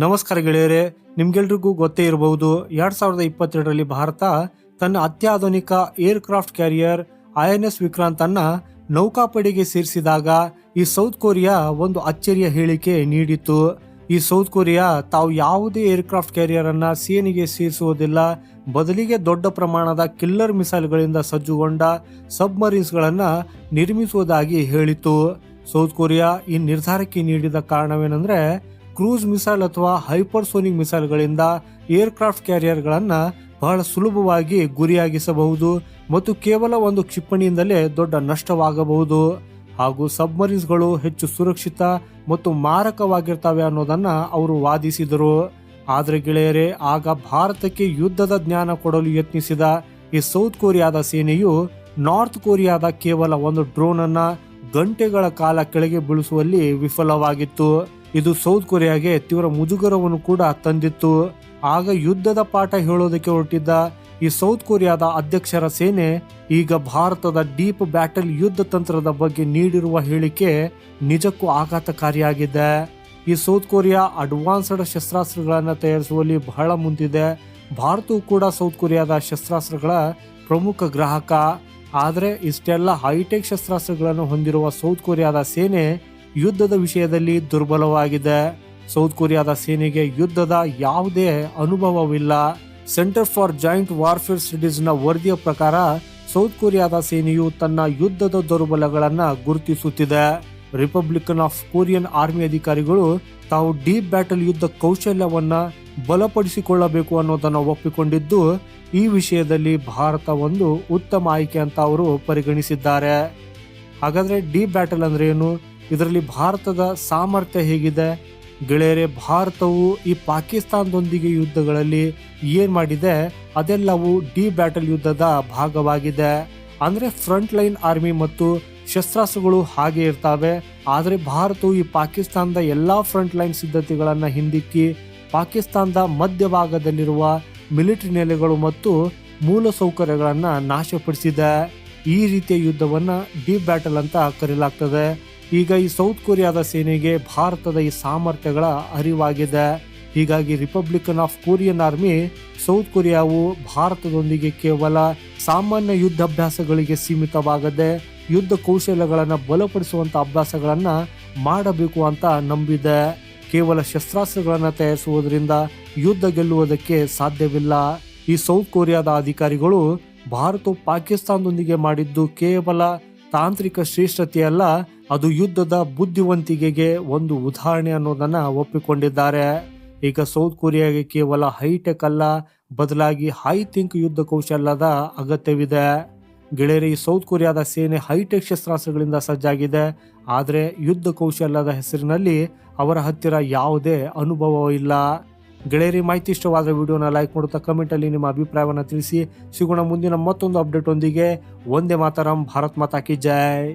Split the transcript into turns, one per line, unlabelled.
ನಮಸ್ಕಾರ ಗೆಳೆಯರೆ, ನಿಮ್ಗೆಲ್ರಿಗೂ ಗೊತ್ತೇ ಇರಬಹುದು, ಎರಡ್ ಸಾವಿರದ ಇಪ್ಪತ್ತೆರಡರಲ್ಲಿ ಭಾರತ ತನ್ನ ಅತ್ಯಾಧುನಿಕ aircraft carrier I N S Vikrant ಅನ್ನ ನೌಕಾಪಡೆಗೆ ಸೇರಿಸಿದಾಗ ಈ ಸೌತ್ ಕೊರಿಯಾ ಒಂದು ಅಚ್ಚರಿಯ ಹೇಳಿಕೆ ನೀಡಿತ್ತು. ಈ ಸೌತ್ ಕೊರಿಯಾ ತಾವು ಯಾವುದೇ ಏರ್ಕ್ರಾಫ್ಟ್ ಕ್ಯಾರಿಯರ್ ಅನ್ನ ಸೇನೆಗೆ ಸೇರಿಸುವುದಿಲ್ಲ, ಬದಲಿಗೆ ದೊಡ್ಡ ಪ್ರಮಾಣದ ಕಿಲ್ಲರ್ ಮಿಸೈಲ್ಗಳಿಂದ ಸಜ್ಜುಗೊಂಡ ಸಬ್ಮರೀನ್ಸ್ ಗಳನ್ನ ನಿರ್ಮಿಸುವುದಾಗಿ ಹೇಳಿತು ಸೌತ್ ಕೊರಿಯಾ ಈ ನಿರ್ಧಾರಕ್ಕೆ ನೀಡಿದ ಕಾರಣವೇನೆಂದ್ರೆ ಕ್ರೂಸ್ ಮಿಸೈಲ್ ಅಥವಾ ಹೈಪರ್ಸೋನಿಕ್ ಮಿಸೈಲ್ಗಳಿಂದ ಏರ್ಕ್ರಾಫ್ಟ್ ಕ್ಯಾರಿಯರ್ಗಳನ್ನು ಬಹಳ ಸುಲಭವಾಗಿ ಗುರಿಯಾಗಿಸಬಹುದು ಮತ್ತು ಕೇವಲ ಒಂದು ಕ್ಷಿಪಣಿಯಿಂದಲೇ ದೊಡ್ಡ ನಷ್ಟವಾಗಬಹುದು. ಹಾಗೂ ಸಬ್ಮರೀನ್ಸ್ಗಳು ಹೆಚ್ಚು ಸುರಕ್ಷಿತ ಮತ್ತು ಮಾರಕವಾಗಿರ್ತವೆ ಅನ್ನೋದನ್ನ ಅವರು ವಾದಿಸಿದರು. ಆದರೆ ಗೆಳೆಯರೇ, ಆಗ ಭಾರತಕ್ಕೆ ಯುದ್ಧದ ಜ್ಞಾನ ಕೊಡಲು ಯತ್ನಿಸಿದ ಈ ಸೌತ್ ಕೊರಿಯಾದ ಸೇನೆಯು ನಾರ್ತ್ ಕೊರಿಯಾದ ಕೇವಲ ಒಂದು ಡ್ರೋನ್ ಅನ್ನ ಗಂಟೆಗಳ ಕಾಲ ಕೆಳಗೆ ಬೀಳಿಸುವಲ್ಲಿ ವಿಫಲವಾಗಿತ್ತು. ಇದು ಸೌತ್ ಕೊರಿಯಾಗೆ ತೀವ್ರ ಮುಜುಗರವನ್ನು ಕೂಡ ತಂದಿತ್ತು. ಆಗ ಯುದ್ಧದ ಪಾಠ ಹೇಳೋದಕ್ಕೆ ಹೊರಟಿದ್ದ ಈ ಸೌತ್ ಕೊರಿಯಾದ ಅಧ್ಯಕ್ಷರ ಸೇನೆ ಈಗ ಭಾರತದ ಡೀಪ್ ಬ್ಯಾಟಲ್ ಯುದ್ಧ ತಂತ್ರದ ಬಗ್ಗೆ ನೀಡಿರುವ ಹೇಳಿಕೆ ನಿಜಕ್ಕೂ ಆಘಾತಕಾರಿಯಾಗಿದೆ. ಈ ಸೌತ್ ಕೊರಿಯಾ ಅಡ್ವಾನ್ಸ್ಡ್ ಶಸ್ತ್ರಾಸ್ತ್ರಗಳನ್ನು ತಯಾರಿಸುವಲ್ಲಿ ಬಹಳ ಮುಂದಿದೆ. ಭಾರತವು ಕೂಡ ಸೌತ್ ಕೊರಿಯಾದ ಶಸ್ತ್ರಾಸ್ತ್ರಗಳ ಪ್ರಮುಖ ಗ್ರಾಹಕ. ಆದರೆ ಇಷ್ಟೆಲ್ಲ ಹೈಟೆಕ್ ಶಸ್ತ್ರಾಸ್ತ್ರಗಳನ್ನು ಹೊಂದಿರುವ ಸೌತ್ ಕೊರಿಯಾದ ಸೇನೆ ಯುದ್ಧದ ವಿಷಯದಲ್ಲಿ ದುರ್ಬಲವಾಗಿದೆ. ಸೌತ್ ಕೊರಿಯಾದ ಸೇನೆಗೆ ಯುದ್ಧದ ಯಾವುದೇ ಅನುಭವವಿಲ್ಲ. ಸೆಂಟರ್ ಫಾರ್ ಜಾಯಿಂಟ್ ವಾರ್ಫೇರ್ ಸ್ಟಡೀಸ್ನ ವರದಿಯ ಪ್ರಕಾರ ಸೌತ್ ಕೊರಿಯಾದ ಸೇನೆಯು ತನ್ನ ಯುದ್ಧದ ದುರ್ಬಲಗಳನ್ನ ಗುರುತಿಸುತ್ತಿದೆ. ರಿಪಬ್ಲಿಕನ್ ಆಫ್ ಕೊರಿಯನ್ ಆರ್ಮಿ ಅಧಿಕಾರಿಗಳು ತಾವು ಡೀಪ್ ಬ್ಯಾಟಲ್ ಯುದ್ಧ ಕೌಶಲ್ಯವನ್ನ ಬಲಪಡಿಸಿಕೊಳ್ಳಬೇಕು ಅನ್ನೋದನ್ನ ಒಪ್ಪಿಕೊಂಡಿದ್ದು, ಈ ವಿಷಯದಲ್ಲಿ ಭಾರತ ಒಂದು ಉತ್ತಮ ಆಯ್ಕೆ ಅಂತ ಅವರು ಪರಿಗಣಿಸಿದ್ದಾರೆ. ಹಾಗಾದ್ರೆ ಡೀಪ್ ಬ್ಯಾಟಲ್ ಅಂದ್ರೆ ಏನು? ಇದರಲ್ಲಿ ಭಾರತದ ಸಾಮರ್ಥ್ಯ ಹೇಗಿದೆ? ಗೆಳೆಯರೇ, ಭಾರತವು ಈ ಪಾಕಿಸ್ತಾನದೊಂದಿಗೆ ಯುದ್ಧಗಳಲ್ಲಿ ಏನ್ ಮಾಡಿದೆ? ಅದೆಲ್ಲವೂ ಡಿ ಬ್ಯಾಟಲ್ ಯುದ್ಧದ ಭಾಗವಾಗಿದೆ. ಅಂದ್ರೆ ಫ್ರಂಟ್ ಲೈನ್ ಆರ್ಮಿ ಮತ್ತು ಶಸ್ತ್ರಾಸ್ತ್ರಗಳು ಹಾಗೆ ಇರ್ತವೆ. ಆದರೆ ಭಾರತವು ಈ ಪಾಕಿಸ್ತಾನದ ಎಲ್ಲಾ ಫ್ರಂಟ್ ಲೈನ್ ಸಿದ್ಧತೆಗಳನ್ನ ಹಿಂದಿಕ್ಕಿ ಪಾಕಿಸ್ತಾನದ ಮಧ್ಯಭಾಗದಲ್ಲಿರುವ ಮಿಲಿಟರಿ ನೆಲೆಗಳು ಮತ್ತು ಮೂಲ ಸೌಕರ್ಯಗಳನ್ನ ನಾಶಪಡಿಸಿದೆ. ಈ ರೀತಿಯ ಯುದ್ಧವನ್ನ ಡಿ ಬ್ಯಾಟಲ್ ಅಂತ ಕರೆಯಲಾಗ್ತದೆ ಈಗ ಈ ಸೌತ್ ಕೊರಿಯಾದ ಸೇನೆಗೆ ಭಾರತದ ಈ ಸಾಮರ್ಥ್ಯಗಳ ಅರಿವಾಗಿದೆ. ಹೀಗಾಗಿ Republican of Korean Army South ಕೊರಿಯಾವು ಭಾರತದೊಂದಿಗೆ ಕೇವಲ ಸಾಮಾನ್ಯ ಯುದ್ಧಾಭ್ಯಾಸಗಳಿಗೆ ಸೀಮಿತವಾಗದೆ, ಯುದ್ಧ ಕೌಶಲ್ಯಗಳನ್ನು ಬಲಪಡಿಸುವಂಥ ಅಭ್ಯಾಸಗಳನ್ನು ಮಾಡಬೇಕು ಅಂತ ನಂಬಿದೆ. ಕೇವಲ ಶಸ್ತ್ರಾಸ್ತ್ರಗಳನ್ನು ತಯಾರಿಸುವುದರಿಂದ ಯುದ್ಧ ಗೆಲ್ಲುವುದಕ್ಕೆ ಸಾಧ್ಯವಿಲ್ಲ. ಈ ಸೌತ್ ಕೊರಿಯಾದ ಅಧಿಕಾರಿಗಳು ಭಾರತವು ಪಾಕಿಸ್ತಾನದೊಂದಿಗೆ ಮಾಡಿದ್ದು ಕೇವಲ ತಾಂತ್ರಿಕ ಶ್ರೇಷ್ಠತೆಯಲ್ಲ, ಅದು ಯುದ್ಧದ ಬುದ್ಧಿವಂತಿಕೆಗೆ ಒಂದು ಉದಾಹರಣೆ ಅನ್ನೋದನ್ನ ಒಪ್ಪಿಕೊಂಡಿದ್ದಾರೆ. ಈಗ ಸೌತ್ ಕೊರಿಯಾಗೆ ಕೇವಲ ಹೈಟೆಕ್ ಅಲ್ಲ, ಬದಲಾಗಿ ಹೈ ಥಿಂಕ್ ಯುದ್ಧ ಕೌಶಲ್ಯದ ಅಗತ್ಯವಿದೆ. ಗೆಳೆಯರಿ ಸೌತ್ ಕೊರಿಯಾದ ಸೇನೆ ಹೈಟೆಕ್ ಶಸ್ತ್ರಾಸ್ತ್ರಗಳಿಂದ ಸಜ್ಜಾಗಿದೆ. ಆದರೆ ಯುದ್ಧ ಕೌಶಲ್ಯದ ಹೆಸರಿನಲ್ಲಿ ಅವರ ಹತ್ತಿರ ಯಾವುದೇ ಅನುಭವ ಇಲ್ಲ ಗೆಳೆಯರಿ, ಮಾಹಿತಿ ಇಷ್ಟವಾದ ವಿಡಿಯೋನ ಲೈಕ್ ಮಾಡುತ್ತಾ ಕಮೆಂಟ್ ಅಲ್ಲಿ ನಿಮ್ಮ ಅಭಿಪ್ರಾಯವನ್ನು ತಿಳಿಸಿ. ಸಿಗೋಣ ಮುಂದಿನ ಮತ್ತೊಂದು ಅಪ್ಡೇಟ್ ಒಂದಿಗೆ. ಒಂದೇ ಮಾತರಂ, ಭಾರತ್ ಮಾತಾ ಕಿ ಜೈ.